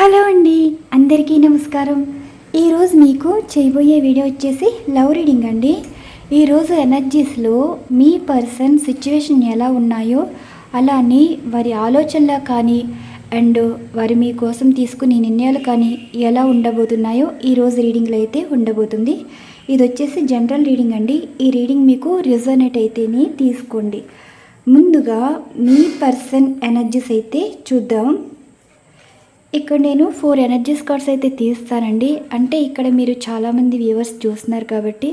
Hello అండి అందరికీ నమస్కారం. ఈరోజు మీకు చేయబోయే వీడియో వచ్చేసి లవ్ రీడింగ్ అండి. ఈరోజు ఎనర్జీస్లో మీ పర్సన్ సిచ్యువేషన్ ఎలా ఉన్నాయో అలానే వారి ఆలోచనలు కానీ అండ్ వారి మీకోసం తీసుకునే నిర్ణయాలు కానీ ఎలా ఉండబోతున్నాయో ఈరోజు రీడింగ్లో అయితే ఉండబోతుంది. ఇది వచ్చేసి జనరల్ రీడింగ్ అండి. ఈ రీడింగ్ మీకు రిజనేట్ అయితేనే తీసుకోండి. ముందుగా మీ పర్సన్ ఎనర్జీస్ అయితే చూద్దాం. ఇక్కడ నేను ఫోర్ ఎనర్జీస్ కార్డ్స్ అయితే తీస్తానండి. అంటే ఇక్కడ మీరు చాలామంది వ్యూవర్స్ చూస్తున్నారు కాబట్టి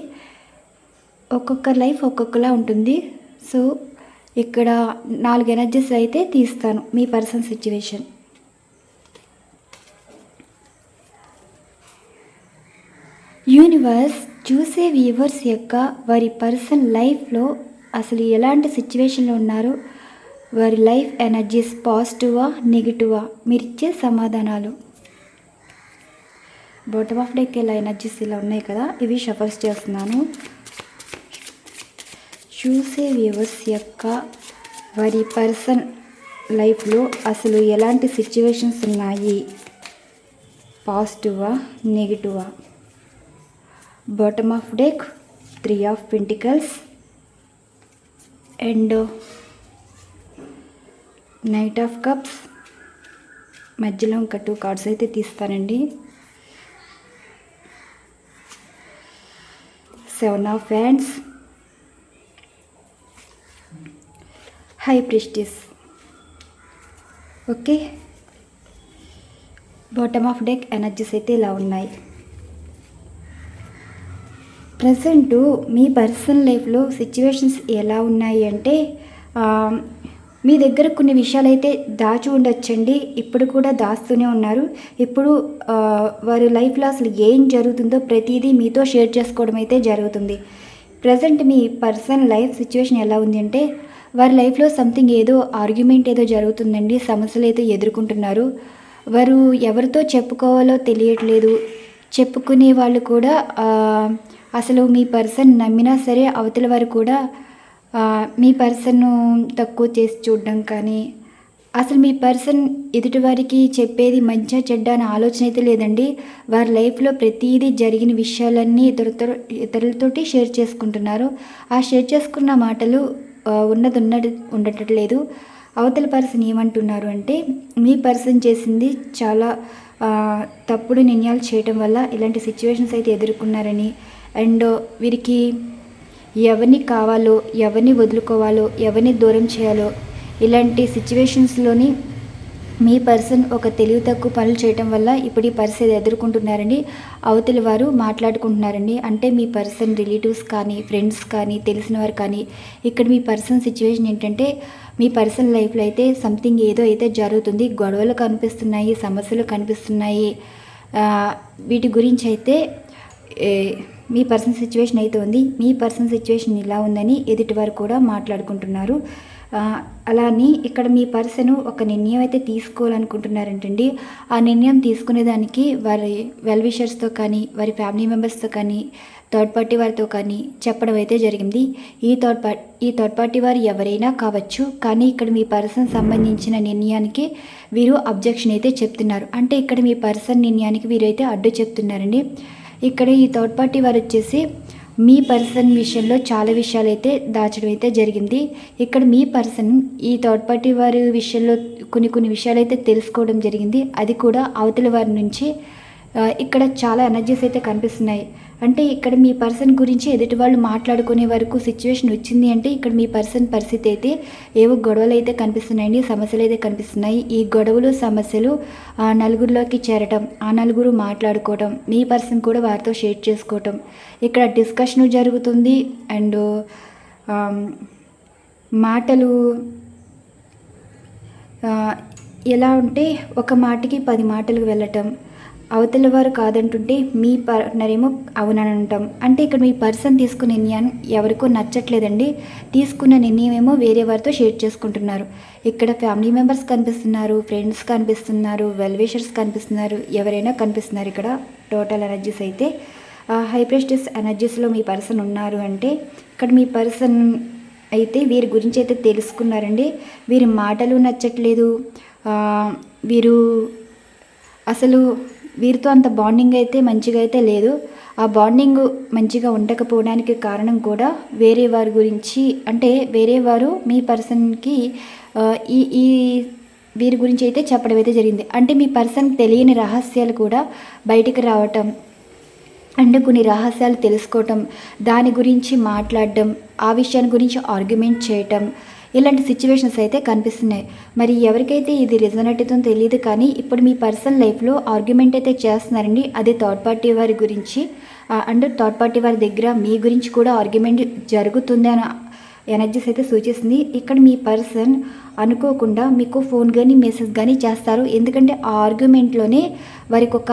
ఒక్కొక్క లైఫ్ ఒక్కొక్కలా ఉంటుంది. సో ఇక్కడ నాలుగు ఎనర్జీస్ అయితే తీస్తాను మీ పర్సన్ సిచ్యువేషన్ యూనివర్స్ చూసే వ్యూవర్స్ యొక్క వారి పర్సన్ లైఫ్లో అసలు ఎలాంటి సిచ్యువేషన్లో ఉన్నారు వారి లైఫ్ ఎనర్జీస్ పాజిటివా నెగిటివా? మీరిచ్చే సమాధానాలు. బాటమ్ ఆఫ్ డేకి ఇలా ఎనర్జీస్ ఇలా ఉన్నాయి కదా ఇవి షఫర్స్ చేస్తున్నాను. చూసే వ్యూవర్స్ యొక్క వారి పర్సన్ లైఫ్లో అసలు ఎలాంటి సిచ్యువేషన్స్ ఉన్నాయి? పాజిటివా నెగిటివా bottom of deck three of pentacles and knight of cups. మధ్యలో ఇంకా టూ కార్డ్స్ అయితే తీస్తానండి. Seven of hands. High priestess okay. Bottom of deck energies అయితే ఇలా ఉన్నాయి. ప్రజెంట్ మీ పర్సనల్ లైఫ్లో సిచ్యువేషన్స్ ఎలా ఉన్నాయి అంటే మీ దగ్గర కొన్ని విషయాలు అయితే దాచి ఉండొచ్చండి. ఇప్పుడు కూడా దాస్తూనే ఉన్నారు. ఇప్పుడు వారి లైఫ్లో అసలు ఏం జరుగుతుందో ప్రతిదీ మీతో షేర్ చేసుకోవడం అయితే జరుగుతుంది. ప్రజెంట్ మీ పర్సనల్ లైఫ్ సిచ్యువేషన్ ఎలా ఉంది అంటే వారి లైఫ్లో సంథింగ్ ఏదో ఆర్గ్యుమెంట్ ఏదో జరుగుతుందండి. సమస్యలు అయితే ఎదుర్కొంటున్నారు. వారు ఎవరితో చెప్పుకోవాలో తెలియట్లేదు. చెప్పుకునే వాళ్ళు కూడా అసలు మీ పర్సన్ నమ్మినా సరే అవతల వారు కూడా మీ పర్సన్ను తక్కువ చేసి చూడడం కానీ అసలు మీ పర్సన్ ఎదుటివారికి చెప్పేది మంచిగా చెడ్డ అనే ఆలోచన అయితే లేదండి. వారి లైఫ్లో ప్రతిదీ జరిగిన విషయాలన్నీ ఇతరులతో ఇతరులతోటి షేర్ చేసుకుంటున్నారు. ఆ షేర్ చేసుకున్న మాటలు ఉన్నది ఉన్నది ఉన్నది ఉండట్లేదు. అవతల పర్సన్ ఏమంటున్నారు అంటే మీ పర్సన్ చేసింది చాలా తప్పుడు నిర్ణయాలు చేయటం వల్ల ఇలాంటి సిచ్యువేషన్స్ అయితే ఎదుర్కొన్నారని. అండ్ వీరికి ఎవరిని కావాలో ఎవరిని వదులుకోవాలో ఎవరిని దూరం చేయాలో ఇలాంటి సిచ్యువేషన్స్లోని మీ పర్సన్ ఒక తెలివి తక్కువ పనులు చేయటం వల్ల ఇప్పుడు ఈ పరిస్థితి ఎదుర్కొంటున్నారండి. అవతలి వారు మాట్లాడుకుంటున్నారండి. అంటే మీ పర్సన్ రిలేటివ్స్ కానీ ఫ్రెండ్స్ కానీ తెలిసిన వారు కానీ ఇక్కడ మీ పర్సన్ సిచ్యువేషన్ ఏంటంటే మీ పర్సన్ లైఫ్లో అయితే సంథింగ్ ఏదో అయితే జరుగుతుంది. గొడవలు కనిపిస్తున్నాయి సమస్యలు కనిపిస్తున్నాయి. వీటి గురించి అయితే మీ పర్సన్ సిచ్యువేషన్ అయితే ఉంది. మీ పర్సన్ సిచ్యువేషన్ ఇలా ఉందని ఎదుటివారు కూడా మాట్లాడుకుంటున్నారు. అలానే ఇక్కడ మీ పర్సన్ ఒక నిర్ణయం అయితే తీసుకోవాలనుకుంటున్నారంటండి. ఆ నిర్ణయం తీసుకునేదానికి వారి వెల్ విషర్స్తో కానీ వారి ఫ్యామిలీ మెంబర్స్తో కానీ థర్డ్ పార్టీ వారితో కానీ చెప్పడం అయితే జరిగింది. ఈ థర్డ్ పార్టీ ఈ థర్డ్ పార్టీ వారు ఎవరైనా కావచ్చు కానీ ఇక్కడ మీ పర్సన్ సంబంధించిన నిర్ణయానికి వీరు అబ్జెక్షన్ అయితే చెప్తున్నారు. అంటే ఇక్కడ మీ పర్సన్ నిర్ణయానికి వీరైతే అడ్డు చెప్తున్నారండి. ఇక్కడ ఈ థర్డ్ పార్టీ వారు వచ్చేసి మీ పర్సన్ విషయంలో చాలా విషయాలు అయితే దాచడం అయితే జరిగింది. ఇక్కడ మీ పర్సన్ ఈ థర్డ్ పార్టీ వారి విషయంలో కొన్ని కొన్ని విషయాలు అయితే తెలుసుకోవడం జరిగింది. అది కూడా అవతల వారి నుంచి ఇక్కడ చాలా ఎనర్జీస్ అయితే కనిపిస్తున్నాయి. అంటే ఇక్కడ మీ పర్సన్ గురించి ఎదుటి వాళ్ళు మాట్లాడుకునే వరకు సిచ్యువేషన్ వచ్చింది అంటే ఇక్కడ మీ పర్సన్ పరిస్థితి అయితే ఏవో గొడవలు అయితే కనిపిస్తున్నాయండి సమస్యలు అయితే కనిపిస్తున్నాయి. ఈ గొడవలు సమస్యలు ఆ నలుగురిలోకి చేరటం ఆ నలుగురు మాట్లాడుకోవటం మీ పర్సన్ కూడా వారితో షేర్ చేసుకోవటం. ఇక్కడ డిస్కషన్ జరుగుతుంది అండ్ మాటలు ఎలా ఉంటే ఒక మాటకి పది మాటలకు వెళ్ళటం అవతల వారు కాదంటుంటే మీ పార్ట్నర్ ఏమో అవుననంటాం. అంటే ఇక్కడ మీ పర్సన్ తీసుకున్న నిర్ణయం ఎవరికో నచ్చట్లేదండి. తీసుకున్న నిర్ణయం ఏమో వేరే వారితో షేర్ చేసుకుంటున్నారు. ఇక్కడ ఫ్యామిలీ మెంబర్స్ కనిపిస్తున్నారు ఫ్రెండ్స్ కనిపిస్తున్నారు వెల్వేషర్స్ కనిపిస్తున్నారు ఎవరైనా కనిపిస్తున్నారు ఇక్కడ. టోటల్ ఎనర్జీస్ అయితే హై ప్రెస్టస్ ఎనర్జీస్లో మీ పర్సన్ ఉన్నారు అంటే ఇక్కడ మీ పర్సన్ అయితే వీరి గురించి అయితే తెలుసుకున్నారండి. వీరి మాటలు నచ్చట్లేదు. వీరు అసలు వీరితో అంత బాండింగ్ అయితే మంచిగా అయితే లేదు. ఆ బాండింగ్ మంచిగా ఉండకపోవడానికి కారణం కూడా వేరే వారి గురించి అంటే వేరే వారు మీ పర్సన్కి ఈ ఈ వీరి గురించి అయితే చెప్పడం అయితే జరిగింది. అంటే మీ పర్సన్ తెలియని రహస్యాలు కూడా బయటికి రావటం అంటే కొన్ని రహస్యాలు తెలుసుకోవటం దాని గురించి మాట్లాడడం ఆ విషయాన్ని గురించి ఆర్గ్యుమెంట్ చేయటం ఇలాంటి సిచ్యువేషన్స్ అయితే కనిపిస్తున్నాయి. మరి ఎవరికైతే ఇది రిజనెట్ అవుతుందో తెలియదు కానీ ఇప్పుడు మీ పర్సనల్ లైఫ్లో ఆర్గ్యుమెంట్ అయితే చేస్తున్నారండి. అది థర్డ్ పార్టీ వారి గురించి. అండ్ థర్డ్ పార్టీ వారి దగ్గర మీ గురించి కూడా ఆర్గ్యుమెంట్ జరుగుతుంది అని ఎనర్జీస్ అయితే సూచిస్తుంది. ఇక్కడ మీ పర్సన్ అనుకోకుండా మీకు ఫోన్ కానీ మెసేజ్ కానీ చేస్తారు. ఎందుకంటే ఆ ఆర్గ్యుమెంట్లోనే వారికి ఒక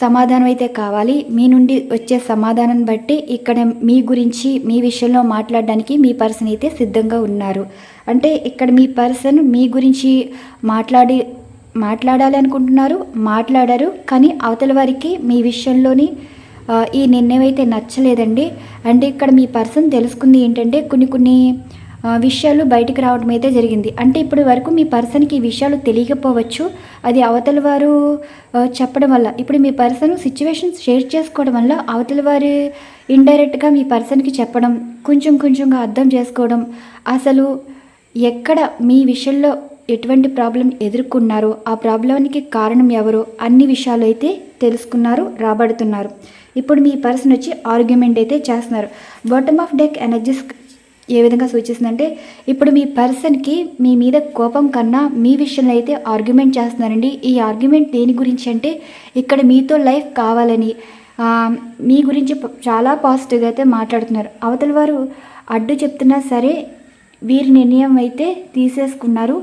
సమాధానం అయితే కావాలి. మీ నుండి వచ్చే సమాధానం బట్టి ఇక్కడ మీ గురించి మీ విషయంలో మాట్లాడడానికి మీ పర్సన్ అయితే సిద్ధంగా ఉన్నారు. అంటే ఇక్కడ మీ పర్సన్ మీ గురించి మాట్లాడి మాట్లాడాలి అనుకుంటున్నారు మాట్లాడారు. కానీ అవతల వారికి మీ విషయంలోని ఈ నిర్ణయం అయితే నచ్చలేదండి. అంటే ఇక్కడ మీ పర్సన్ తెలుసుకుంది ఏంటంటే కొన్ని కొన్ని విషయాలు బయటకు రావడం అయితే జరిగింది. అంటే ఇప్పటి వరకు మీ పర్సన్కి ఈ విషయాలు తెలియకపోవచ్చు. అది అవతల వారు చెప్పడం వల్ల. ఇప్పుడు మీ పర్సన్ సిచ్యువేషన్స్ షేర్ చేసుకోవడం వల్ల అవతల వారు ఇండైరెక్ట్గా మీ పర్సన్కి చెప్పడం కొంచెం కొంచెంగా అర్థం చేసుకోవడం అసలు ఎక్కడ మీ విషయంలో ఎటువంటి ప్రాబ్లం ఎదుర్కొన్నారో ఆ ప్రాబ్లానికి కారణం ఎవరో అన్ని విషయాలు అయితే తెలుసుకున్నారు రాబడుతున్నారు. ఇప్పుడు మీ పర్సన్ వచ్చి ఆర్గ్యుమెంట్ అయితే చేస్తున్నారు. బాటమ్ ఆఫ్ డెక్ ఎనర్జీస్ ఏ విధంగా సూచిస్తుందంటే ఇప్పుడు మీ పర్సన్కి మీ మీద కోపం కన్నా మీ విషయంలో అయితే ఆర్గ్యుమెంట్ చేస్తున్నారండి. ఈ ఆర్గ్యుమెంట్ దేని గురించి అంటే ఇక్కడ మీతో లైఫ్ కావాలని మీ గురించి చాలా పాజిటివ్గా అయితే మాట్లాడుతున్నారు. అవతల వారు అడ్డు చెప్తున్నా సరే వీరి నిర్ణయం అయితే తీసేసుకున్నారు.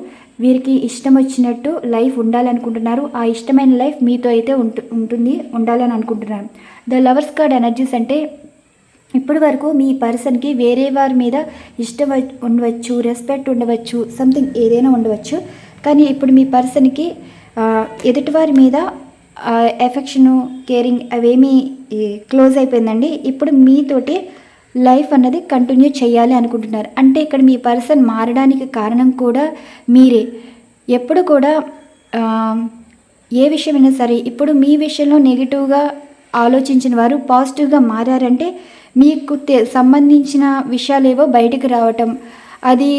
వీరికి ఇష్టం వచ్చినట్టు లైఫ్ ఉండాలనుకుంటున్నారు. ఆ ఇష్టమైన లైఫ్ మీతో అయితే ఉంటు ఉంటుంది ఉండాలని అనుకుంటున్నారు. ద లవర్స్ కార్డ్ ఎనర్జీస్ అంటే ఇప్పటి వరకు మీ పర్సన్కి వేరే వారి మీద ఇష్టం ఉండవచ్చు రెస్పెక్ట్ ఉండవచ్చు సంథింగ్ ఏదైనా ఉండవచ్చు. కానీ ఇప్పుడు మీ పర్సన్కి ఎదుటివారి మీద ఎఫెక్షను కేరింగ్ అవేమీ క్లోజ్ అయిపోయిందండి. ఇప్పుడు మీతోటి లైఫ్ అన్నది కంటిన్యూ చేయాలి అనుకుంటున్నారు. అంటే ఇక్కడ మీ పర్సన్ మారడానికి కారణం కూడా మీరే. ఎప్పుడు కూడా ఏ విషయమైనా సరే ఇప్పుడు మీ విషయంలో నెగిటివ్గా ఆలోచించిన వారు పాజిటివ్గా మారారంటే మీకు సంబంధించిన సంబంధించిన విషయాలేవో బయటకు రావటం అది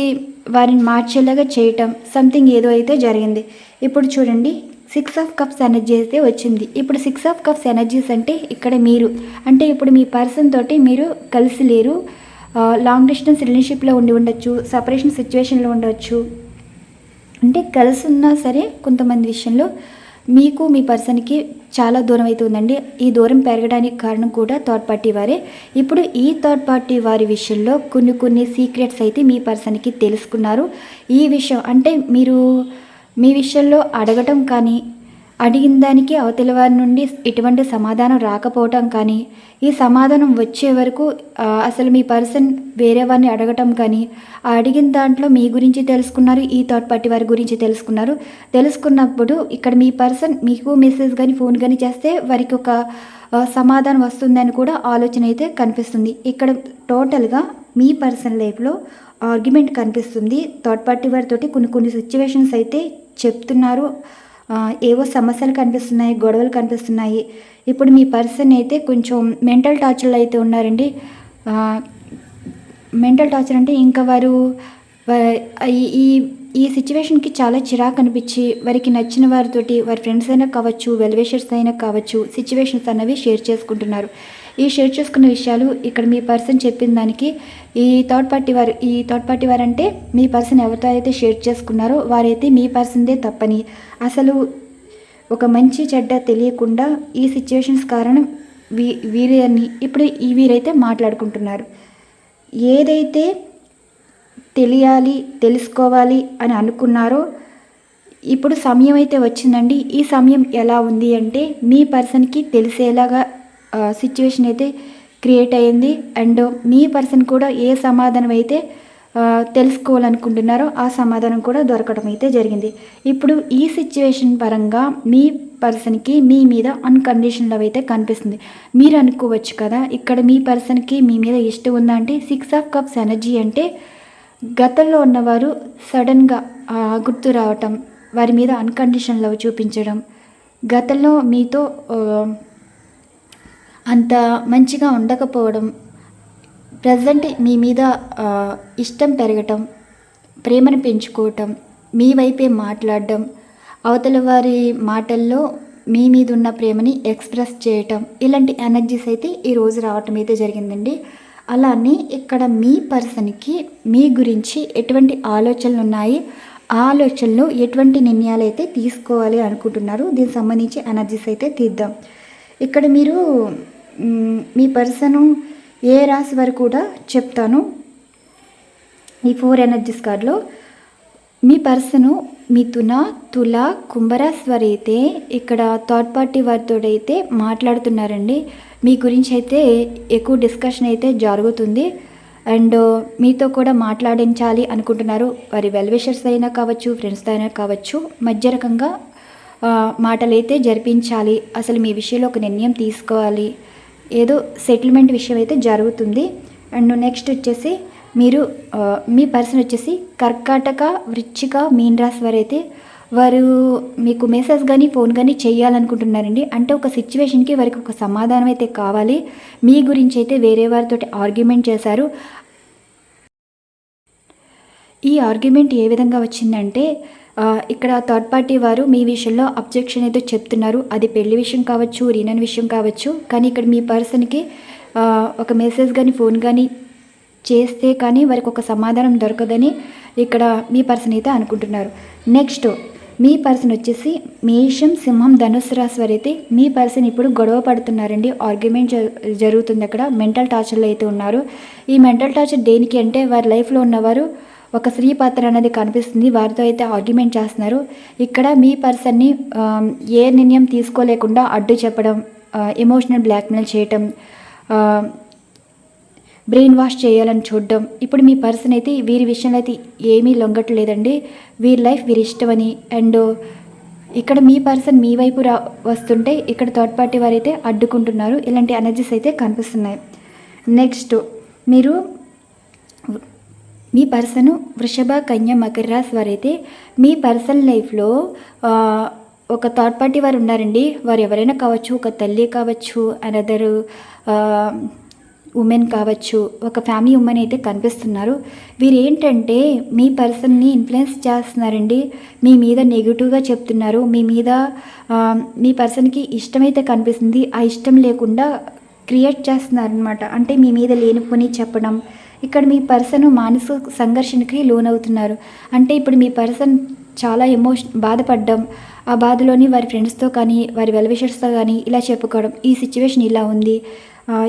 వారిని మార్చేలాగా చేయటం సంథింగ్ ఏదో అయితే జరిగింది. ఇప్పుడు చూడండి సిక్స్ ఆఫ్ కప్స్ ఎనర్జీ అయితే వచ్చింది. ఇప్పుడు సిక్స్ ఆఫ్ కప్స్ ఎనర్జీస్ అంటే ఇక్కడ మీరు. అంటే ఇప్పుడు మీ పర్సన్ తోటి మీరు కలిసి లేరు. లాంగ్ డిస్టెన్స్ రిలేషన్షిప్లో ఉండి ఉండొచ్చు సపరేషన్ సిచ్యువేషన్లో ఉండవచ్చు అంటే కలిసి ఉన్నా సరే కొంతమంది విషయంలో మీకు మీ పర్సన్కి చాలా దూరం అయితే ఉందండి ఈ దూరం పెరగడానికి కారణం కూడా థర్డ్ పార్టీ వారే. ఇప్పుడు ఈ థర్డ్ పార్టీ వారి విషయంలో కొన్ని కొన్ని సీక్రెట్స్ అయితే మీ పర్సన్కి తెలుసుకున్నారు. ఈ విషయం అంటే మీరు మీ విషయంలో అడగటం కానీ అడిగిన దానికి అవతల వారి నుండి ఎటువంటి సమాధానం రాకపోవటం కానీ ఈ సమాధానం వచ్చే వరకు అసలు మీ పర్సన్ వేరే వారిని అడగటం కానీ ఆ అడిగిన దాంట్లో మీ గురించి తెలుసుకున్నారు ఈ థర్డ్ పార్టీ వారి గురించి తెలుసుకున్నారు. తెలుసుకున్నప్పుడు ఇక్కడ మీ పర్సన్ మీకు మెసేజ్ కానీ ఫోన్ కానీ చేస్తే వారికి ఒక సమాధానం వస్తుందని కూడా ఆలోచన అయితే కనిపిస్తుంది. ఇక్కడ టోటల్గా మీ పర్సన్ లైఫ్లో ఆర్గ్యుమెంట్ కనిపిస్తుంది. థర్డ్ పార్టీ వారితోటి కొన్ని కొన్ని సిచ్యువేషన్స్ అయితే చెప్తున్నారు. ఏవో సమస్యలు కనిపిస్తున్నాయి గొడవలు కనిపిస్తున్నాయి. ఇప్పుడు మీ పర్సన్ అయితే కొంచెం మెంటల్ టార్చర్లో అయితే ఉన్నారండి. మెంటల్ టార్చర్ అంటే ఇంకా వారు ఈ ఈ సిచ్యువేషన్కి చాలా చిరాకు అనిపించి వారికి నచ్చిన వారితోటి వారి ఫ్రెండ్స్ అయినా కావచ్చు వెల్వేషర్స్ అయినా కావచ్చు సిచ్యువేషన్స్ అనేవి షేర్ చేసుకుంటున్నారు. ఈ షేర్ చేసుకున్న విషయాలు ఇక్కడ మీ పర్సన్ చెప్పిన దానికి ఈ థర్డ్ పార్టీ వారు ఈ థర్డ్ పార్టీ వారు అంటే మీ పర్సన్ ఎవరితో అయితే షేర్ చేసుకున్నారో వారైతే మీ పర్సన్దే తప్పని. అసలు ఒక మంచి చెడ్డ తెలియకుండా ఈ సిచ్యువేషన్స్ కారణం వీ వీరిని ఇప్పుడు ఈ వీరైతే మాట్లాడుకుంటున్నారు. ఏదైతే తెలియాలి తెలుసుకోవాలి అని అనుకున్నారో ఇప్పుడు సమయం అయితే వచ్చిందండి. ఈ సమయం ఎలా ఉంది అంటే మీ పర్సన్కి తెలిసేలాగా సిచ్యువేషన్ అయితే క్రియేట్ అయ్యింది అండ్ మీ పర్సన్ కూడా ఏ సమాధానం అయితే తెలుసుకోవాలనుకుంటున్నారో ఆ సమాధానం కూడా దొరకడం అయితే జరిగింది. ఇప్పుడు ఈ సిచ్యువేషన్ పరంగా మీ పర్సన్కి మీ మీద అన్కండిషన్ లవ్ అయితే కనిపిస్తుంది. మీరు అనుకోవచ్చు కదా ఇక్కడ మీ పర్సన్కి మీ మీద ఇష్టం ఉందా అంటే సిక్స్ ఆఫ్ కప్స్ ఎనర్జీ అంటే గతంలో ఉన్నవారు సడన్గా గుర్తు రావటం వారి మీద అన్కండిషన్ లవ్ చూపించడం గతంలో మీతో అంత మంచిగా ఉండకపోవడం ప్రజెంట్ మీ మీద ఇష్టం పెరగటం ప్రేమను పెంచుకోవటం మీ వైపే మాట్లాడడం అవతల వారి మాటల్లో మీ మీద ఉన్న ప్రేమని ఎక్స్ప్రెస్ చేయటం ఇలాంటి ఎనర్జీస్ అయితే ఈరోజు రావటం అయితే జరిగిందండి. అలానే ఇక్కడ మీ పర్సన్కి మీ గురించి ఎటువంటి ఆలోచనలు ఉన్నాయి ఆ ఆలోచనలు ఎటువంటి నిర్ణయాలు అయితే తీసుకోవాలి అనుకుంటున్నారు దీనికి సంబంధించి ఎనర్జీస్ అయితే తీద్దాం. ఇక్కడ మీరు మీ పర్సను ఏ రాశి వారు కూడా చెప్తాను. ఈ ఫోర్ ఎనర్జీస్ కార్డులో మీ పర్సను మిథున తుల కుంభరాశి వారు అయితే ఇక్కడ థర్డ్ పార్టీ వారితో అయితే మాట్లాడుతున్నారండి. మీ గురించి అయితే ఎక్కువ డిస్కషన్ అయితే జరుగుతుంది. అండ్ మీతో కూడా మాట్లాడించాలి అనుకుంటున్నారు. వారి వెల్విషర్స్ అయినా కావచ్చు ఫ్రెండ్స్తో అయినా కావచ్చు. మధ్య రకంగా మాటలైతే జరిపించాలి. అసలు మీ విషయంలో ఒక నిర్ణయం తీసుకోవాలి. ఏదో సెటిల్మెంట్ విషయం అయితే జరుగుతుంది. అండ్ నెక్స్ట్ వచ్చేసి మీరు మీ పర్సన్ వచ్చేసి కర్కాటక వృచ్చిక మీన్ రాశి వారు అయితే వారు మీకు మెసేజ్ కానీ ఫోన్ కానీ చేయాలనుకుంటున్నారండి. అంటే ఒక సిచ్యువేషన్కి వారికి ఒక సమాధానం అయితే కావాలి. మీ గురించి అయితే వేరే వారితో ఆర్గ్యుమెంట్ చేశారు. ఈ ఆర్గ్యుమెంట్ ఏ విధంగా వచ్చిందంటే ఇక్కడ థర్డ్ పార్టీ వారు మీ విషయంలో అబ్జెక్షన్ అయితే చెప్తున్నారు. అది పెళ్ళి విషయం కావచ్చు రీనన్ విషయం కావచ్చు. కానీ ఇక్కడ మీ పర్సన్కి ఒక మెసేజ్ కానీ ఫోన్ కానీ చేస్తే కానీ వారికి ఒక సమాధానం దొరకదని ఇక్కడ మీ పర్సన్ అయితే అనుకుంటున్నారు. నెక్స్ట్ మీ పర్సన్ వచ్చేసి మేషం సింహం ధనుసు రాశి వారు అయితే మీ పర్సన్ ఇప్పుడు గొడవ పడుతున్నారండి. ఆర్గ్యుమెంట్ జ- జరుగుతుంది అక్కడ. మెంటల్ టార్చర్లో అయితే ఉన్నారు. ఈ మెంటల్ టార్చర్ దేనికి అంటే వారి లైఫ్లో ఉన్నవారు ఒక స్త్రీ పాత్ర అనేది కనిపిస్తుంది. వారితో అయితే ఆర్గ్యుమెంట్ చేస్తున్నారు. ఇక్కడ మీ పర్సన్ని ఏ నిర్ణయం తీసుకోలేకుండా అడ్డు చెప్పడం ఎమోషనల్ బ్లాక్మెయిల్ చేయటం బ్రెయిన్ వాష్ చేయాలని చూడడం. ఇప్పుడు మీ పర్సన్ అయితే వీరి విషయంలో అయితే ఏమీ లొంగట్లేదండి. వీరి లైఫ్ వీరి ఇష్టమని. అండ్ ఇక్కడ మీ పర్సన్ మీ వైపు రా వస్తుంటే ఇక్కడ థర్డ్ పార్టీ వారు అయితే అడ్డుకుంటున్నారు. ఇలాంటి ఎనర్జీస్ అయితే కనిపిస్తున్నాయి. నెక్స్ట్ మీరు మీ పర్సన్ వృషభ కన్య మకర రాశి వారైతే మీ పర్సనల్ లైఫ్లో ఒక థర్డ్ పార్టీ వారు ఉన్నారండి. వారు ఎవరైనా కావచ్చు ఒక తల్లి కావచ్చు అనదర్ ఉమెన్ కావచ్చు ఒక ఫ్యామిలీ ఉమెన్ అయితే కనిపిస్తున్నారు. వీరు ఏంటంటే మీ పర్సన్ని ఇన్ఫ్లుయెన్స్ చేస్తున్నారండి. మీ మీద నెగిటివ్గా చెప్తున్నారు. మీ మీద మీ పర్సన్కి ఇష్టమైతే కనిపిస్తుంది. ఆ ఇష్టం లేకుండా క్రియేట్ చేస్తున్నారు అనమాట అంటే మీ మీద లేనిపోని చెప్పడం ఇక్కడ మీ పర్సన్ మానసిక సంఘర్షణకి లోనవుతున్నారు. అంటే ఇప్పుడు మీ పర్సన్ చాలా ఎమోషన్ బాధపడ్డం ఆ బాధలోని వారి ఫ్రెండ్స్తో కానీ వారి వెల్విషర్స్తో కానీ ఇలా చెప్పుకోవడం ఈ సిచ్యువేషన్ ఇలా ఉంది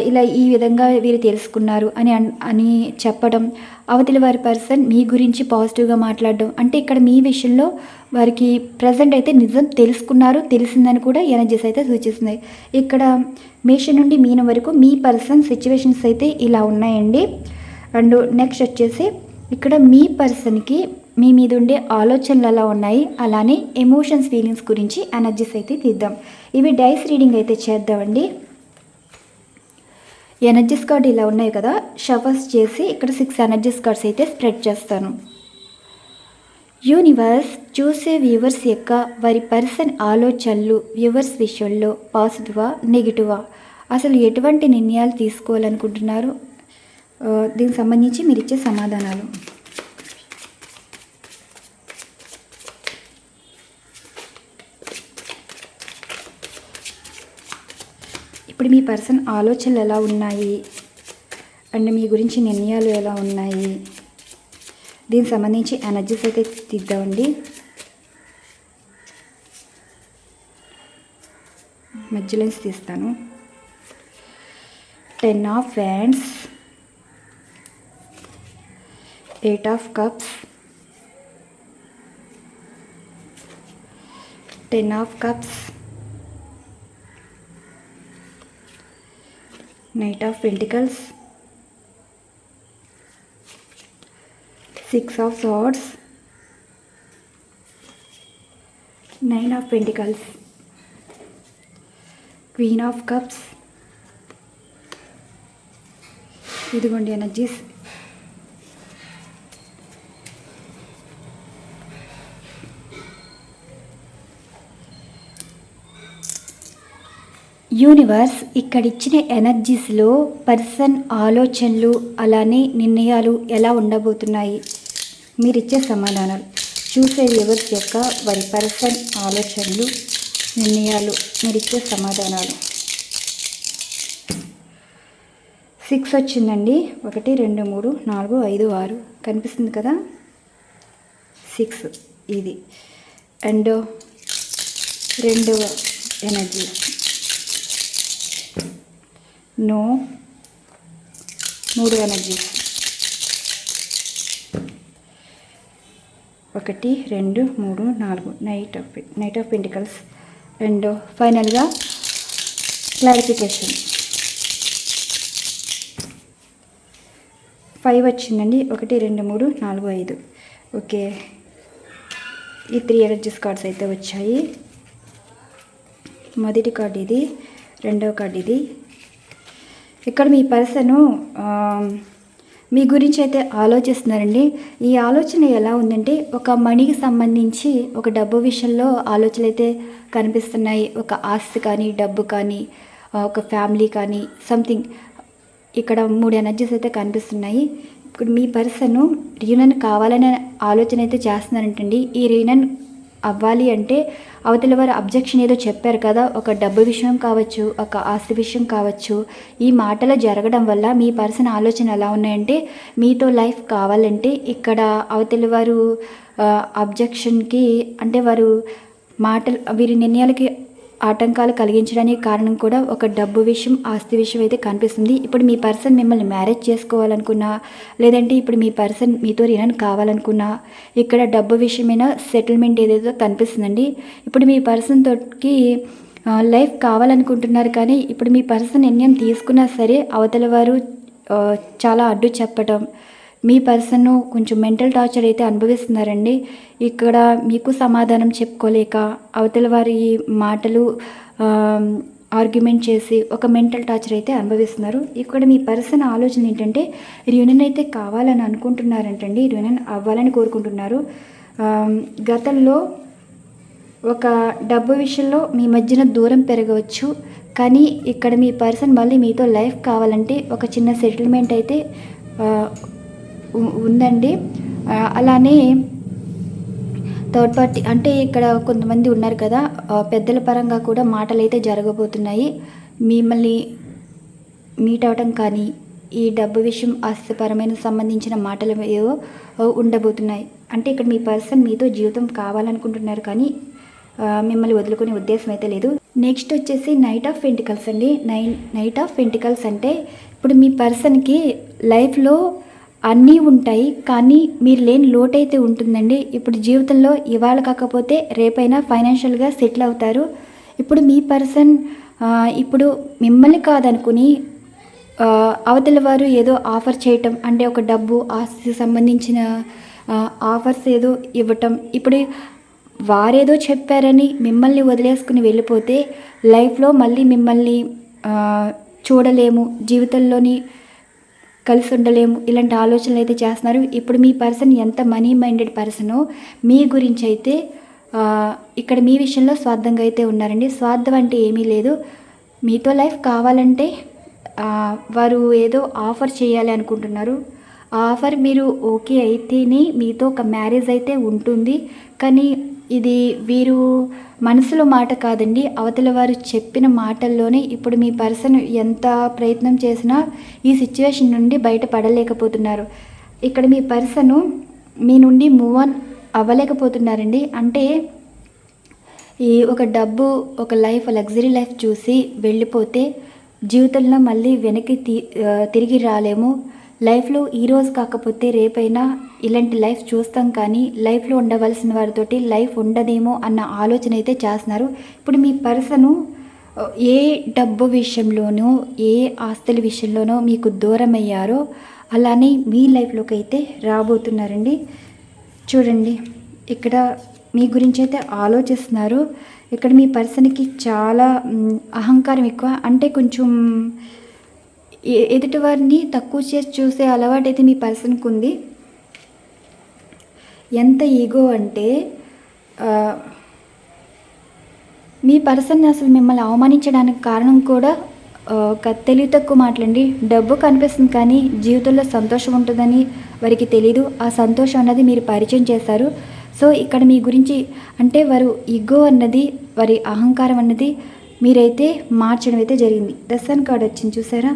ఇలా ఈ విధంగా వీరు తెలుసుకున్నారు అని అన్- అని చెప్పడం అవతలి వారి పర్సన్ మీ గురించి పాజిటివ్గా మాట్లాడడం అంటే ఇక్కడ మీ విషయంలో వారికి ప్రజెంట్ అయితే నిజం తెలుసుకున్నారు తెలిసిందని కూడా ఎనర్జీస్ అయితే సూచిస్తున్నాయి. ఇక్కడ మేష నుండి మీన వరకు మీ పర్సన్ సిచ్యువేషన్స్ అయితే ఇలా ఉన్నాయండి. అండ్ నెక్స్ట్ వచ్చేసి ఇక్కడ మీ పర్సన్కి మీ మీద ఉండే ఆలోచనలు ఎలా ఉన్నాయి. అలానే ఎమోషన్స్ ఫీలింగ్స్ గురించి ఎనర్జీస్ అయితే తీద్దాం. ఇవి డైస్ రీడింగ్ అయితే చేద్దామండి. ఎనర్జీస్ కార్డ్ ఇలా ఉన్నాయి కదా షఫర్స్ చేసి ఇక్కడ సిక్స్ ఎనర్జీస్ కార్డ్స్ అయితే స్ప్రెడ్ చేస్తాను. యూనివర్స్ చూసే వ్యూవర్స్ యొక్క వారి పర్సన్ ఆలోచనలు వ్యూవర్స్ విషయంలో పాజిటివా నెగిటివా అసలు ఎటువంటి నిర్ణయాలు తీసుకోవాలనుకుంటున్నారు? దీనికి సంబంధించి మీరు ఇచ్చే సమాధానాలు. ఇప్పుడు మీ పర్సన్ ఆలోచనలు ఎలా ఉన్నాయి? అండ్ మీ గురించి నిర్ణయాలు ఎలా ఉన్నాయి? దీనికి సంబంధించి ఎనర్జీస్ అయితే తీద్దామండి. మధ్యలో తీస్తాను. Ten of wands eight of cups ten of cups knight of pentacles six of swords. Nine of pentacles queen of cups ఇదిగోండి ఎనర్జీస్ యూనివర్స్ ఇక్కడ ఇచ్చిన ఎనర్జీస్లో పర్సన్ ఆలోచనలు అలానే నిర్ణయాలు ఎలా ఉండబోతున్నాయి? మీరు ఇచ్చే సమాధానాలు చూసే వ్యూవర్స్ యొక్క వారి పర్సన్ ఆలోచనలు నిర్ణయాలు. మీరు ఇచ్చే సమాధానాలు. సిక్స్ వచ్చిందండి. ఒకటి రెండు మూడు నాలుగు ఐదు ఆరు. కనిపిస్తుంది కదా? సిక్స్ ఇది. అండ్ రెండవ ఎనర్జీ. నో. మూడు ఎనర్జీస్ ఒకటి రెండు మూడు నాలుగు. Knight of knight of pentacles and ఫైనల్గా క్లారిఫికేషన్ ఫైవ్ వచ్చిందండి. ఒకటి రెండు మూడు నాలుగు ఐదు. ఓకే. ఈ త్రీ ఎనర్జీస్ కార్డ్స్ అయితే వచ్చాయి. మొదటి కార్డు ఇది. రెండవ కార్డు ఇది. ఇక్కడ మీ పర్సను మీ గురించి అయితే ఆలోచిస్తున్నారండి. ఈ ఆలోచన ఎలా ఉందంటే ఒక మనీకి సంబంధించి ఒక డబ్బు విషయంలో ఆలోచనలు అయితే కనిపిస్తున్నాయి. ఒక ఆస్తి కానీ డబ్బు కానీ ఒక ఫ్యామిలీ కానీ సంథింగ్. ఇక్కడ మూడు ఎనర్జీస్ అయితే కనిపిస్తున్నాయి. ఇప్పుడు మీ పర్సన్ రీయూనియన్ కావాలనే ఆలోచన అయితే చేస్తున్నారంటండి. ఈ రీయూనియన్ అవ్వాలి అంటే అవతల వారు అబ్జెక్షన్ ఏదో చెప్పారు కదా ఒక డబ్బు విషయం కావచ్చు ఒక ఆస్తి విషయం కావచ్చు ఈ మాటలు జరగడం వల్ల మీ పర్సన్ ఆలోచన ఎలా ఉన్నాయంటే మీతో లైఫ్ కావాలంటే ఇక్కడ అవతల వారు అబ్జెక్షన్కి అంటే వారు మాటలు వీరి నిర్ణయాలకి ఆటంకాలు కలిగించడానికి కారణం కూడా ఒక డబ్బు విషయం ఆస్తి విషయం అయితే కనిపిస్తుంది. ఇప్పుడు మీ పర్సన్ మిమ్మల్ని మ్యారేజ్ చేసుకోవాలనుకున్నా లేదంటే ఇప్పుడు మీ పర్సన్ మీతో రినన్ కావాలనుకున్నా ఇక్కడ డబ్బు విషయమైన సెటిల్మెంట్ ఏదేదో కనిపిస్తుందండి ఇప్పుడు మీ పర్సన్ తోటి లైఫ్ కావాలనుకుంటున్నారు కానీ ఇప్పుడు మీ పర్సన్ నిర్ణయం తీసుకున్నా సరే అవతల వారు చాలా అడ్డు చెప్పటం మీ పర్సన్ కొంచెం మెంటల్ టార్చర్ అయితే అనుభవిస్తున్నారండి. ఇక్కడ మీకు సమాధానం చెప్పుకోలేక అవతల వారి మాటలు ఆర్గ్యుమెంట్ చేసి ఒక మెంటల్ టార్చర్ అయితే అనుభవిస్తున్నారు. ఇక్కడ మీ పర్సన్ ఆలోచన ఏంటంటే రియూనియన్ అయితే కావాలని అనుకుంటున్నారంటండి. రియూనియన్ అవ్వాలని కోరుకుంటున్నారు. గతంలో ఒక డబ్బు విషయంలో మీ మధ్యన దూరం పెరగవచ్చు. కానీ ఇక్కడ మీ పర్సన్ మళ్ళీ మీతో లైఫ్ కావాలంటే ఒక చిన్న సెటిల్మెంట్ అయితే ఉందండి. అలానే థర్డ్ పార్టీ అంటే ఇక్కడ కొంతమంది ఉన్నారు కదా పెద్దల పరంగా కూడా మాటలు అయితే జరగబోతున్నాయి. మిమ్మల్ని మీట్ అవ్వటం కానీ ఈ డబ్బు విషయం ఆస్తిపరమైన సంబంధించిన మాటలు ఏవో ఉండబోతున్నాయి. అంటే ఇక్కడ మీ పర్సన్ మీతో జీవితం కావాలనుకుంటున్నారు కానీ మిమ్మల్ని వదులుకునే ఉద్దేశం అయితే లేదు. నెక్స్ట్ వచ్చేసి నైట్ ఆఫ్ వెంటికల్స్ అండి. నైన్ నైట్ ఆఫ్ వెంటికల్స్ అంటే ఇప్పుడు మీ పర్సన్కి లైఫ్లో అన్నీ ఉంటాయి కానీ మీరు లేని లోటైతే ఉంటుందండి. ఇప్పుడు జీవితంలో ఇవాళ కాకపోతే రేపైనా ఫైనాన్షియల్గా సెటిల్ అవుతారు. ఇప్పుడు మీ పర్సన్ ఇప్పుడు మిమ్మల్ని కాదనుకుని అవతల వారు ఏదో ఆఫర్ చేయటం అంటే ఒక డబ్బు ఆస్తికి సంబంధించిన ఆఫర్స్ ఏదో ఇవ్వటం ఇప్పుడు వారేదో చెప్పారని మిమ్మల్ని వదిలేసుకుని వెళ్ళిపోతే లైఫ్లో మళ్ళీ మిమ్మల్ని చూడలేము. జీవితంలోని కలిసి ఉండలేము ఇలాంటి ఆలోచనలు అయితే చేస్తున్నారు. ఇప్పుడు మీ పర్సన్ ఎంత మనీ మైండెడ్ పర్సనో మీ గురించి అయితే ఇక్కడ మీ విషయంలో స్వార్థంగా అయితే ఉన్నారండి. స్వార్థం అంటే ఏమీ లేదు. మీతో లైఫ్ కావాలంటే వారు ఏదో ఆఫర్ చేయాలి అనుకుంటున్నారు. ఆ ఆఫర్ మీరు ఓకే అయితేనే మీతో ఒక మ్యారేజ్ అయితే ఉంటుంది. కానీ ఇది వీరు మనసులో మాట కాదండి. అవతల వారు చెప్పిన మాటల్లోనే ఇప్పుడు మీ పర్సన్ ఎంత ప్రయత్నం చేసినా ఈ సిచ్యువేషన్ నుండి బయటపడలేకపోతున్నారు. ఇక్కడ మీ పర్సను మీ నుండి మూవ్ ఆన్ అవ్వలేకపోతున్నారండి. అంటే ఈ ఒక డబ్బు ఒక లైఫ్ లగ్జరీ లైఫ్ చూసి వెళ్ళిపోతే జీవితంలో మళ్ళీ వెనక్కి తిరిగి రాలేము. లైఫ్లో ఈరోజు కాకపోతే రేపైనా ఇలాంటి లైఫ్ చూస్తాం కానీ లైఫ్లో ఉండవలసిన వారితోటి లైఫ్ ఉండదేమో అన్న ఆలోచన అయితే చేస్తున్నారు. ఇప్పుడు మీ పర్సను ఏ డబ్బు విషయంలోనో ఏ ఆస్తుల విషయంలోనో మీకు దూరం అయ్యారో అలానే మీ లైఫ్లోకి అయితే రాబోతున్నారండి. చూడండి ఇక్కడ మీ గురించి అయితే ఆలోచిస్తున్నారు. ఇక్కడ మీ పర్సన్కి చాలా అహంకారం ఎక్కువ. అంటే కొంచెం ఎదుటివారిని ఎదుటి వారిని తక్కువ చేసి చూసే అలవాటు అయితే మీ పర్సన్కి ఉంది. ఎంత ఈగో అంటే మీ పర్సన్ అసలు మిమ్మల్ని అవమానించడానికి కారణం కూడా ఒక తెలివి తక్కువ మాటలండి. డబ్బు కనిపిస్తుంది కానీ జీవితంలో సంతోషం ఉంటుందని వారికి తెలీదు. ఆ సంతోషం అన్నది మీరు పరిచయం చేశారు. సో ఇక్కడ మీ గురించి అంటే వారు ఇగో అన్నది వారి అహంకారం అన్నది మీరైతే మార్చడం అయితే జరిగింది. దసన్ కార్డ్ వచ్చింది చూసారా?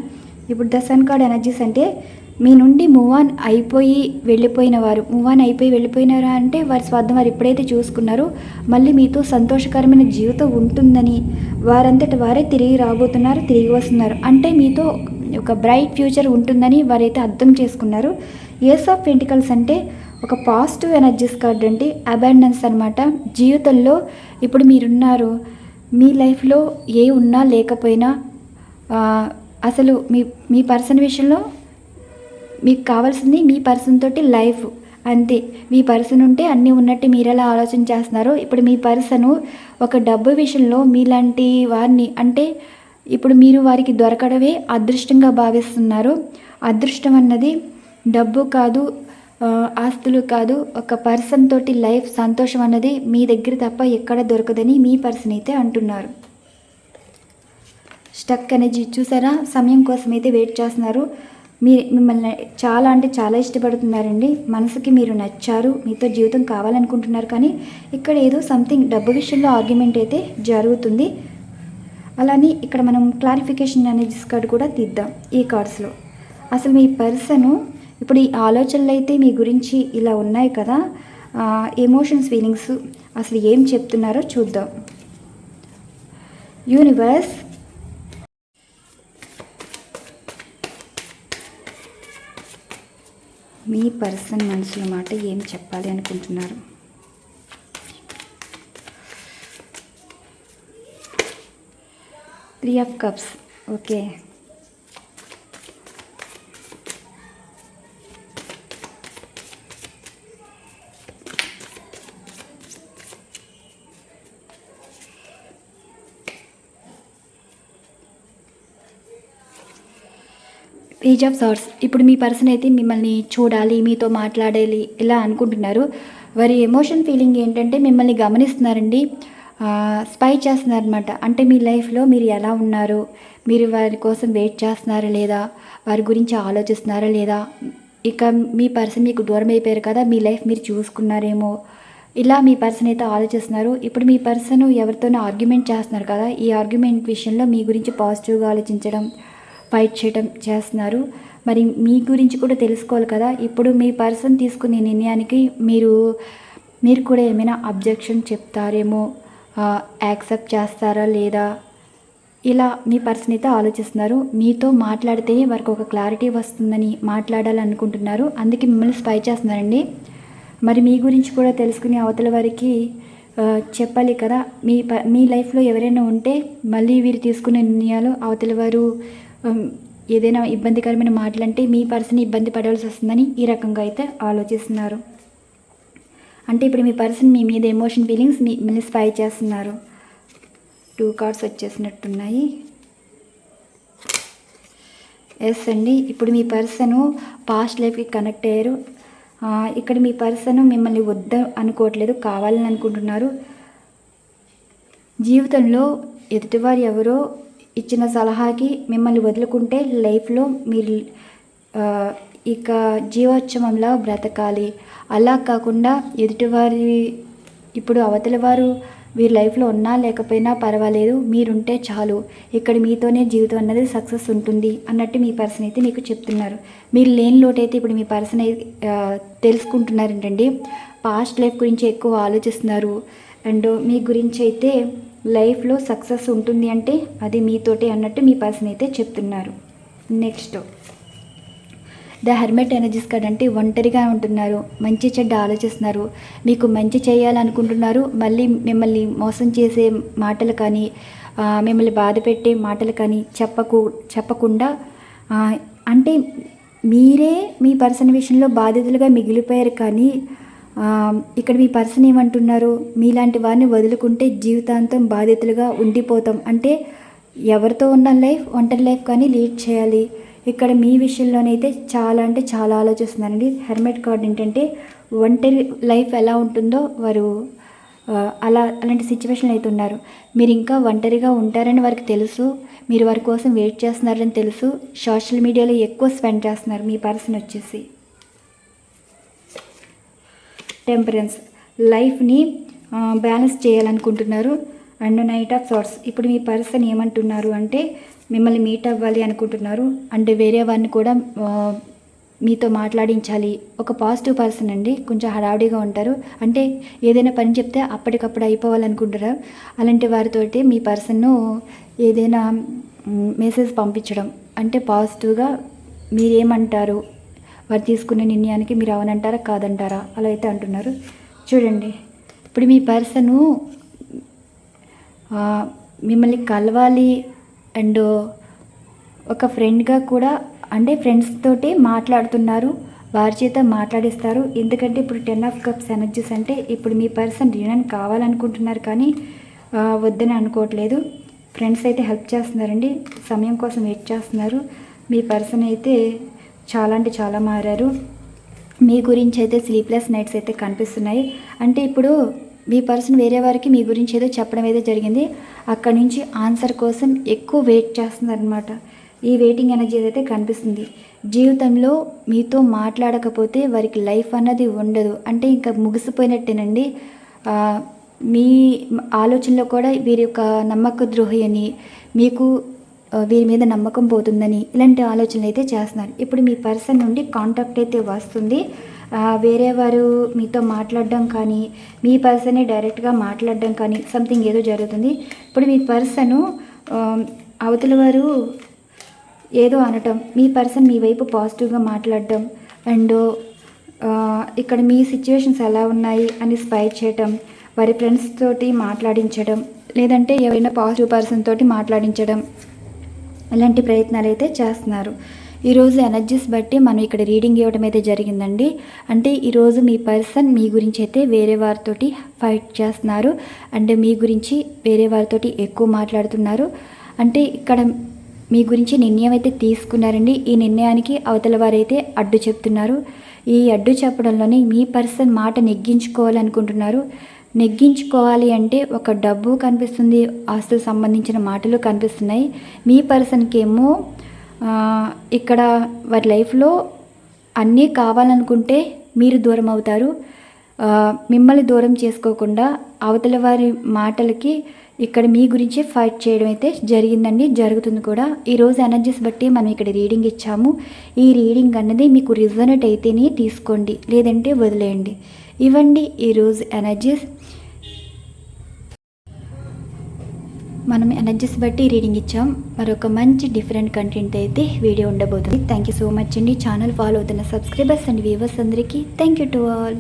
ఇప్పుడు దసన్ కార్డ్ ఎనర్జీస్ అంటే మీ నుండి మూవ్ ఆన్ అయిపోయి వెళ్ళిపోయిన వారు మూవ్ ఆన్ అయిపోయి వెళ్ళిపోయినారా అంటే వారి స్వార్థం వారు ఎప్పుడైతే చూసుకున్నారో మళ్ళీ మీతో సంతోషకరమైన జీవితం ఉంటుందని వారంతటి వారే తిరిగి రాబోతున్నారు తిరిగి వస్తున్నారు. అంటే మీతో ఒక బ్రైట్ ఫ్యూచర్ ఉంటుందని వారైతే అర్థం చేసుకున్నారు. ఏస్ ఆఫ్ పెంటికల్స్ అంటే ఒక పాజిటివ్ ఎనర్జీస్ కార్డ్ అంటే అబాండెన్స్ అనమాట జీవితంలో ఇప్పుడు మీరున్నారు మీ లైఫ్లో ఏ ఉన్నా లేకపోయినా అసలు మీ మీ పర్సన్ విషయంలో మీకు కావాల్సింది మీ పర్సన్ తోటి లైఫ్. అంతే. మీ పర్సన్ ఉంటే అన్నీ ఉన్నట్టు మీరు ఎలా ఆలోచన చేస్తున్నారు ఇప్పుడు మీ పర్సను ఒక డబ్బు విషయంలో మీలాంటి వారిని అంటే ఇప్పుడు మీరు వారికి దొరకడమే అదృష్టంగా భావిస్తున్నారు. అదృష్టం అన్నది డబ్బు కాదు ఆస్తులు కాదు ఒక పర్సన్ తోటి లైఫ్ సంతోషం అన్నది మీ దగ్గర తప్ప ఎక్కడ దొరకదని మీ పర్సన్ అయితే అంటున్నారు. స్టక్ అనేది చూసారా? సమయం కోసం అయితే వెయిట్ చేస్తున్నారు. మీ మిమ్మల్ని చాలా అంటే చాలా ఇష్టపడుతున్నారండి. మనసుకి మీరు నచ్చారు. మీతో జీవితం కావాలనుకుంటున్నారు కానీ ఇక్కడ ఏదో సంథింగ్ డబ్బు విషయంలో ఆర్గ్యుమెంట్ అయితే జరుగుతుంది. అలానే ఇక్కడ మనం క్లారిఫికేషన్ అనేది కార్డు కూడా తీద్దాం ఈ కార్డ్స్లో అసలు మీ పర్సను ఇప్పుడు ఈ ఆలోచనలు అయితే మీ గురించి ఇలా ఉన్నాయి కదా. ఎమోషన్స్ ఫీలింగ్స్ అసలు ఏం చెప్తున్నారో చూద్దాం. యూనివర్స్ మీ పర్సన్ మనసుల మాట ఏం చెప్పాలి అనుకుంటున్నారు? Three of cups. Okay. Page of swords ఇప్పుడు మీ పర్సన్ అయితే మిమ్మల్ని చూడాలి మీతో మాట్లాడాలి ఇలా అనుకుంటున్నారు. వారి ఎమోషన్ ఫీలింగ్ ఏంటంటే మిమ్మల్ని గమనిస్తున్నారండి. స్పై చేస్తున్నారనమాట అంటే మీ లైఫ్లో మీరు ఎలా ఉన్నారు? మీరు వారి కోసం వెయిట్ చేస్తున్నారా లేదా? వారి గురించి ఆలోచిస్తున్నారా లేదా? ఇక మీ పర్సన్ మీకు దూరం అయిపోయారు కదా మీ లైఫ్ మీరు చూసుకున్నారేమో. ఇలా మీ పర్సన్ అయితే ఆలోచిస్తున్నారు. ఇప్పుడు మీ పర్సన్ ఎవరితోనో ఆర్గ్యుమెంట్ చేస్తున్నారు కదా ఈ ఆర్గ్యుమెంట్ విషయంలో మీ గురించి పాజిటివ్గా ఆలోచించడం ఫైట్ చేయడం చేస్తున్నారు. మరి మీ గురించి కూడా తెలుసుకోవాలి కదా. ఇప్పుడు మీ పర్సన్ తీసుకునే నిర్ణయానికి మీరు మీరు కూడా ఏమైనా అబ్జెక్షన్ చెప్తారేమో యాక్సెప్ట్ చేస్తారా లేదా? ఇలా మీ పర్సన్ అయితే ఆలోచిస్తున్నారు. మీతో మాట్లాడితేనే వారికి ఒక క్లారిటీ వస్తుందని మాట్లాడాలనుకుంటున్నారు. అందుకే మిమ్మల్ని స్పై చేస్తున్నారండి. మరి మీ గురించి కూడా తెలుసుకునే అవతల వారికి చెప్పాలి కదా. మీ ప మీ లైఫ్లో ఎవరైనా ఉంటే మళ్ళీ వీరు తీసుకునే నిర్ణయాలు అవతల వారు ఏదైనా ఇబ్బందికరమైన మాటలంటే మీ పర్సన్ ఇబ్బంది పడవలసి వస్తుందని ఈ రకంగా అయితే ఆలోచిస్తున్నారు. అంటే ఇప్పుడు మీ పర్సన్ మీ మీద ఎమోషన్ ఫీలింగ్స్ మీ మిమ్మల్ని స్పై చేస్తున్నారు. టూ కార్డ్స్ వచ్చేసినట్టున్నాయి. ఎస్ అండి ఇప్పుడు మీ పర్సను పాస్ట్ లైఫ్కి కనెక్ట్ అయ్యారు. ఇక్కడ మీ పర్సన్ మిమ్మల్ని వద్ద అనుకోవట్లేదు కావాలని అనుకుంటున్నారు. జీవితంలో ఎదుటివారు ఎవరో ఇచ్చిన సలహాకి మిమ్మల్ని వదులుకుంటే లైఫ్లో మీరు ఇక జీవోత్సవంలా బ్రతకాలి. అలా కాకుండా ఎదుటివారి ఇప్పుడు అవతల వారు వీరి లైఫ్లో ఉన్నా లేకపోయినా పర్వాలేదు మీరుంటే చాలు. ఇక్కడ మీతోనే జీవితం అన్నది సక్సెస్ ఉంటుంది అన్నట్టు మీ పర్సన్ అయితే మీకు చెప్తున్నారు. మీరు లేని లోటు అయితే ఇప్పుడు మీ పర్సన్ అయితే తెలుసుకుంటున్నారు ఏంటండి పాస్ట్ లైఫ్ గురించి ఎక్కువ ఆలోచిస్తున్నారు. అండ్ మీ గురించి అయితే లైఫ్లో సక్సెస్ ఉంటుంది అంటే అది మీతోటే అన్నట్టు మీ పర్సన్ అయితే చెప్తున్నారు. Next the hermit energies card అంటే ఒంటరిగా ఉంటున్నారు మంచి చెడ్డ ఆలోచిస్తున్నారు మీకు మంచి చేయాలనుకుంటున్నారు మళ్ళీ మిమ్మల్ని మోసం చేసే మాటలు కానీ మిమ్మల్ని బాధ పెట్టే మాటలు కానీ చెప్పకు చెప్పకుండా అంటే మీరే మీ పర్సన్ విషయంలో బాధితులుగా మిగిలిపోయారు కానీ ఇక్కడ మీ పర్సన్ ఏమంటున్నారు? మీలాంటి వారిని వదులుకుంటే జీవితాంతం బాధితులుగా ఉండిపోతాం. అంటే ఎవరితో ఉన్న లైఫ్ ఒంటరి లైఫ్ కానీ లీడ్ చేయాలి. ఇక్కడ మీ విషయంలోనైతే చాలా అంటే చాలా ఆలోచిస్తున్నారండి హెర్మెట్ కార్డ్ ఏంటంటే ఒంటరి లైఫ్ ఎలా ఉంటుందో వారు అలా అలాంటి సిచ్యువేషన్లో అయితే ఉన్నారు. మీరు ఇంకా ఒంటరిగా ఉంటారని వారికి తెలుసు. మీరు వారి కోసం వెయిట్ చేస్తున్నారని తెలుసు. సోషల్ మీడియాలో ఎక్కువ స్పెండ్ చేస్తున్నారు మీ పర్సన్ వచ్చేసి. టెంపరెన్స్ లైఫ్ని బ్యాలెన్స్ చేయాలనుకుంటున్నారు. అండ్ నైట్ ఆఫ్ థాట్స్ ఇప్పుడు మీ పర్సన్ ఏమంటున్నారు అంటే మిమ్మల్ని మీట్ అవ్వాలి అనుకుంటున్నారు. అండ్ వేరే వారిని కూడా మీతో మాట్లాడించాలి. ఒక పాజిటివ్ పర్సన్ అండి. కొంచెం హడావుడిగా ఉంటారు. అంటే ఏదైనా పని చెప్తే అప్పటికప్పుడు అయిపోవాలనుకుంటున్నారు అలాంటి వారితోటి మీ పర్సన్ను ఏదైనా మెసేజ్ పంపించడం. అంటే పాజిటివ్గా మీరేమంటారు? వారు తీసుకునే నిర్ణయానికి మీరు అవనంటారా? కాదంటారా? అలా అయితే అంటున్నారు. చూడండి ఇప్పుడు మీ పర్సను మిమ్మల్ని కలవాలి అండ్ ఒక ఫ్రెండ్గా కూడా అంటే ఫ్రెండ్స్ తోటి మాట్లాడుతున్నారు వారి చేత మాట్లాడిస్తారు. ఎందుకంటే ఇప్పుడు టెన్ ఆఫ్ కప్స్ ఎనర్జీస్ అంటే ఇప్పుడు మీ పర్సన్ రిటర్న్ కావాలనుకుంటున్నారు కానీ వద్దని అనుకోవట్లేదు. ఫ్రెండ్స్ అయితే హెల్ప్ చేస్తున్నారండి సమయం కోసం వెయిట్ చేస్తున్నారు. మీ పర్సన్ అయితే చాలా అంటే చాలా మారారు. మీ గురించి అయితే స్లీప్లెస్ నైట్స్ అయితే కనిపిస్తున్నాయి. అంటే ఇప్పుడు మీ పర్సన్ వేరే వారికి మీ గురించి ఏదో చెప్పడం అయితే జరిగింది. అక్కడి నుంచి ఆన్సర్ కోసం ఎక్కువ వెయిట్ చేస్తుందన్నమాట ఈ వెయిటింగ్ ఎనర్జీ అయితే కనిపిస్తుంది. జీవితంలో మీతో మాట్లాడకపోతే వారికి లైఫ్ అన్నది ఉండదు. అంటే ఇంకా ముగిసిపోయినట్టేనండి. మీ ఆలోచనలో కూడా వీరి యొక్క నమ్మక ద్రోహి అని మీకు వీరి మీద నమ్మకం పోతుందని ఇలాంటి ఆలోచనలు అయితే చేస్తున్నారు. ఇప్పుడు మీ పర్సన్ నుండి కాంటాక్ట్ అయితే వస్తుంది. వేరే వారు మీతో మాట్లాడడం కానీ మీ పర్సనే డైరెక్ట్గా మాట్లాడడం కానీ సంథింగ్ ఏదో జరుగుతుంది. ఇప్పుడు మీ పర్సను అవతల వారు ఏదో అనటం మీ పర్సన్ మీ వైపు పాజిటివ్గా మాట్లాడడం అండ్ ఇక్కడ మీ సిచ్యువేషన్స్ ఎలా ఉన్నాయి అని స్పై చేయటం వారి ఫ్రెండ్స్ తోటి మాట్లాడించడం లేదంటే ఏవైనా పాజిటివ్ పర్సన్ తోటి మాట్లాడించడం ఇలాంటి ప్రయత్నాలు అయితే చేస్తున్నారు ఈరోజు ఎనర్జీస్ బట్టి మనం ఇక్కడ రీడింగ్ ఇవ్వడం అయితే జరిగిందండి. అంటే ఈరోజు మీ పర్సన్ మీ గురించి అయితే వేరే వారితోటి ఫైట్ చేస్తున్నారు. అండ్ మీ గురించి వేరే వారితోటి ఎక్కువ మాట్లాడుతున్నారు. అంటే ఇక్కడ మీ గురించి నిర్ణయం అయితే తీసుకున్నారండి. ఈ నిర్ణయానికి అవతల వారైతే అడ్డు చెప్తున్నారు. ఈ అడ్డు చెప్పడంలోనే మీ పర్సన్ మాట నెగ్గించుకోవాలనుకుంటున్నారు. నెగ్గించుకోవాలి అంటే ఒక డబ్బు కనిపిస్తుంది ఆస్తులు సంబంధించిన మాటలు కనిపిస్తున్నాయి. మీ పర్సన్కి ఏమో ఇక్కడ వారి లైఫ్లో అన్నీ కావాలనుకుంటే మీరు దూరం అవుతారు. మిమ్మల్ని దూరం చేసుకోకుండా అవతల వారి మాటలకి ఇక్కడ మీ గురించి ఫైట్ చేయడం అయితే జరిగిందండి జరుగుతుంది కూడా. ఈరోజు ఎనర్జీస్ బట్టి మనం ఇక్కడ రీడింగ్ ఇచ్చాము. ఈ రీడింగ్ అన్నది మీకు రిజనెట్ అయితేనే తీసుకోండి లేదంటే వదిలేయండి. ఇవ్వండి ఈరోజు ఎనర్జీస్. మనం ఎనర్జీస్ బట్టి రీడింగ్ ఇచ్చాం. మరొక మంచి డిఫరెంట్ కంటెంట్ అయితే వీడియో ఉండబోతుంది. థ్యాంక్ యూ సో మచ్ అండి. ఛానల్ ఫాలో అవుతున్న సబ్స్క్రైబర్స్ అండ్ వ్యూవర్స్ అందరికీ థ్యాంక్ యూ టు ఆల్